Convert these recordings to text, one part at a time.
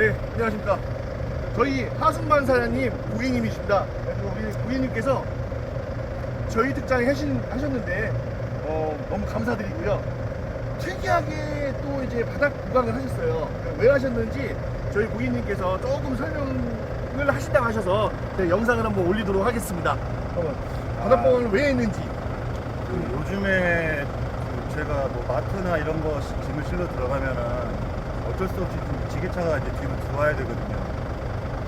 네, 안녕하십니까. 저희 하승만 사장님 고객님이십니다. 그래서 우리 고객님께서 저희 특장에 하신, 하셨는데 어, 너무 감사드리고요. 특이하게 또 이제 바닥 보강을 하셨어요. 왜 하셨는지 저희 고객님께서 조금 설명을 하신다고 하셔서 제가 영상을 한번 올리도록 하겠습니다. 바닥 보강을 왜 했는지. 그 요즘에 그 제가 뭐 마트나 이런 거 시- 짐을 실러 들어가면은 어쩔 수 없이 좀 지게차가 이제 뒤로 들어와야 되거든요.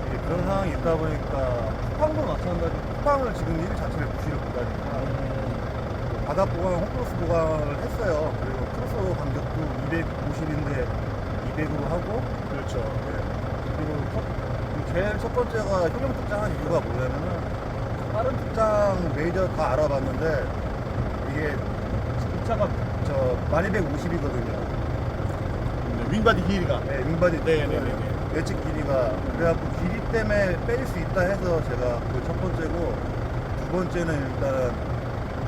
이게 그런 상황이 있다 보니까 쿠팡도 마찬가지로 쿠팡을 지금 일 자체를 무시를 못하니까 그 바닥 보강, 홈크로스 보강을 했어요. 그리고 크로스 간격도 250인데 200으로 하고 그렇죠. 그리고 첫, 그 제일 첫 번째가 효능 특장한 이유가 뭐냐면은 다른 특장 메이저 다 알아봤는데 이게 이 차가 저 1250이거든요. 윙바디 길이가. 네, 윙바디 네 네 네네. 예측 길이가 그래갖고 길이 때문에 뺄 수 있다 해서 제가 그 첫 번째고 두 번째는 일단은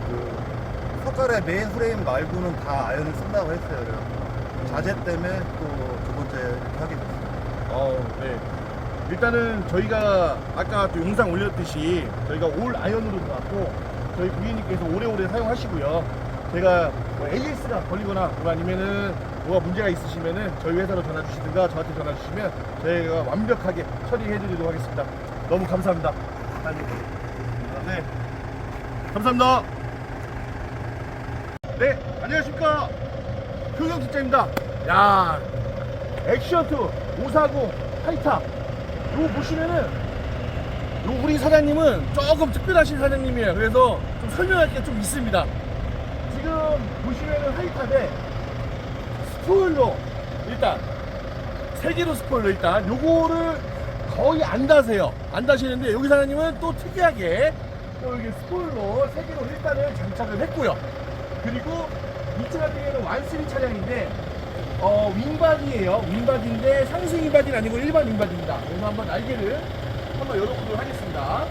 그 석가래 메인 프레임 말고는 다 아연을 쓴다고 했어요. 그래서 자재 때문에 또 두 번째 이렇게 하게 됐어요. 어, 네. 일단은 저희가 아까 또 영상 올렸듯이 저희가 올 아이언으로 들어왔고 저희 고객님께서 오래오래 사용하시고요. 제가 뭐 AS가 걸리거나 뭐 아니면은 뭐가 문제가 있으시면은 저희 회사로 전화 주시든가 저한테 전화 주시면 저희가 완벽하게 처리해 드리도록 하겠습니다. 너무 감사합니다. 네. 감사합니다. 네, 안녕하십니까. 효경 특자입니다. 야, 액션2 540 하이타 이거 보시면은 요 우리 사장님은 조금 특별하신 사장님이에요 그래서 좀 설명할 게 좀 있습니다 지금 보시면은 하이탑에 스포일러 일단 세 개로 스포일러 일단 요거를 거의 안 다세요 안 다시는데 여기 사장님은 또 특이하게 또 여기 스포일러 세 개로 일단은 장착을 했고요 그리고 이차 같은 경우는 완스리 차량인데 어, 윙바디예요. 윙바디인데 상승 윙바디는 아니고 일반 윙바디입니다. 그래서 한번 날개를 한번 열어보도록 하겠습니다.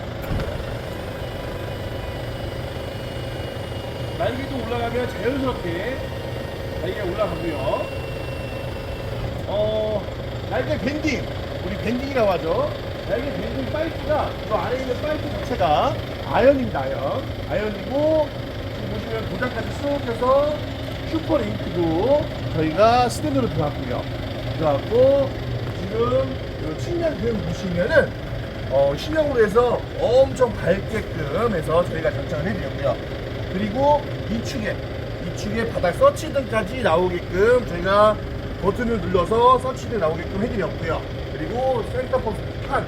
날개도 올라가면 자연스럽게 날개가 올라가고요. 어, 날개 밴딩. 우리 밴딩이라고 하죠. 날개 밴딩 파이프가 저 아래에 있는 파이프 자체가 아연입니다. 아연. 아연이고 지금 보시면 도장까지 쑥 해서 슈퍼 링크도 저희가 스탠드로 들어갔고요. 들어갔고 지금 이 측면 등 보시면은 어, 신형으로 해서 엄청 밝게끔 해서 저희가 장착을 해드렸고요. 그리고 이 축에 이 축에 바닥 서치등까지 나오게끔 저희가 버튼을 눌러서 서치등 나오게끔 해드렸고요. 그리고 센터포스 판,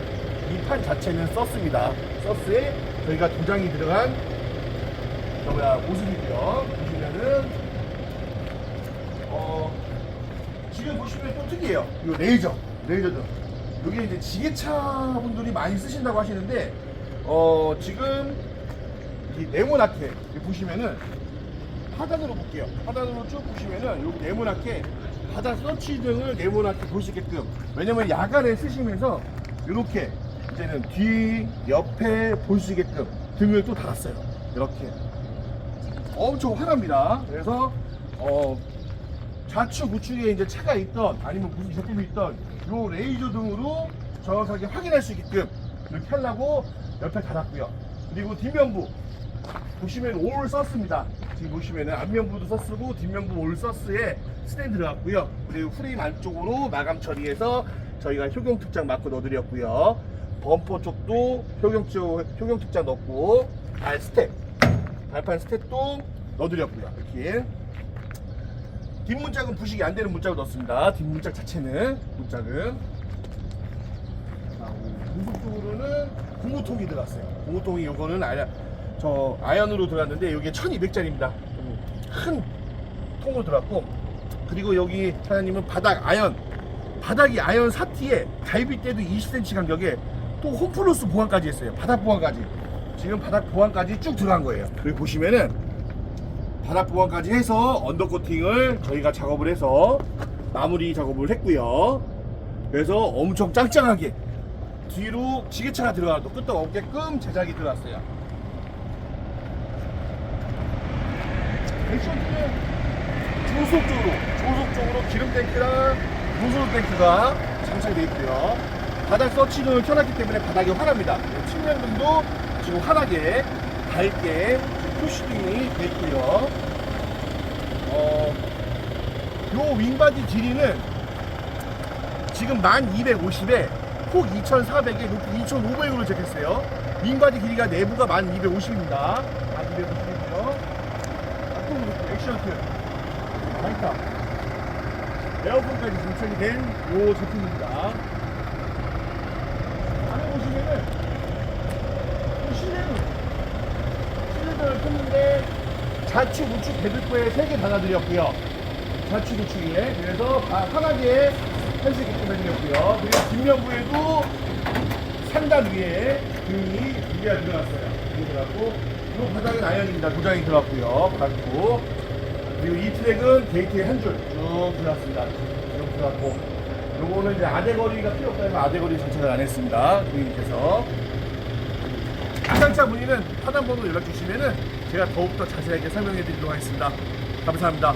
이 판 자체는 썼습니다. 서스에 저희가 도장이 들어간 저 뭐야 모습이고요. 보시면은 어 지금 보시면 또 특이해요. 이 레이저, 레이저등. 이게 이제 지게차 분들이 많이 쓰신다고 하시는데 어 지금 이 네모나게 보시면은 하단으로 볼게요. 하단으로 쭉 보시면은 여기 네모나게 바닥 서치 등을 네모나게 볼 수 있게끔 왜냐면 야간에 쓰시면서 이렇게 이제는 뒤 옆에 볼 수 있게끔 등을 또 달았어요. 이렇게 엄청 환합니다. 그래서 어 좌측 우측에 이제 차가 있던 아니면 무슨 제품이 있던 요 레이저 등으로 정확하게 확인할 수 있게끔 이렇게 하려고 옆에 달았고요. 그리고 뒷면부 보시면 올 썼습니다. 지금 보시면은 앞면부도 썼쓰고 뒷면부 올 서스에 스탠드 들어갔고요. 그리고 프레임 안쪽으로 마감 처리해서 저희가 효경 특장 마크 넣어드렸고요. 범퍼 쪽도 효경 쪽 효경 특장 넣고 발 스텝 발판 스텝도 넣어드렸고요. 이렇게 뒷문짝은 부식이 안 되는 문짝을 넣었습니다. 뒷문짝 자체는 문짝은 자, 고속도로는 고무통이 들어갔어요. 고무통이 요거는 아야 저 아연으로 들어갔는데 여기에 1200짜리입니다. 큰 통으로 들어갔고 그리고 여기 사장님은 바닥 아연 바닥이 아연 사티에 갈비대도 20cm 간격에 또 홈플러스 보강까지 했어요. 바닥 보강까지. 지금 바닥 보강까지 쭉 들어간 거예요. 여기 보시면은 바닥 보강까지 해서 언더 코팅을 저희가 작업을 해서 마무리 작업을 했고요. 그래서 엄청 짱짱하게 뒤로 지게차가 들어가도 끄떡 없게끔 제작이 들어갔어요. 액션은 조속적으로 조속적으로 기름 탱크랑 무소속 탱크가 장착이 되어 있고요. 바닥 서치등을 켜놨기 때문에 바닥이 환합니다. 측면등도 지금 환하게 밝게 표시등이 되어 있고요. 어, 요 윙바디 길이는 지금 1250에 폭 2400에 높이 2500으로 적혔어요. 윙바디 길이가 내부가 1250입니다. 1250이고요. 앞으로 액션 트 라이터 에어컨까지 장착이 된요 제품입니다. 안에 보시면은 이 실내는 실내등을 켰는데 좌측 우측 배들포에 3개 달아드렸고요. 좌측 우측에 그래서 다 편하게 할 수 있게끔 해드렸고요. 그리고 뒷면부에도 상단 위에 등이 두 개가 들어갔어요. 들어갔고 이 바닥은 아연입니다. 도장이 들어갔고요. 받고 그리고 이 트랙은 게이트에 한 줄 쭉 들어갔습니다. 쭉 들어갔고 요거는 이제 아대거리가 필요 없다면 아대거리 장착을 안 했습니다. 고객님께서 이상차 문의는 하단 번호 연락 주시면은 제가 더욱더 자세하게 설명해 드리도록 하겠습니다. 감사합니다.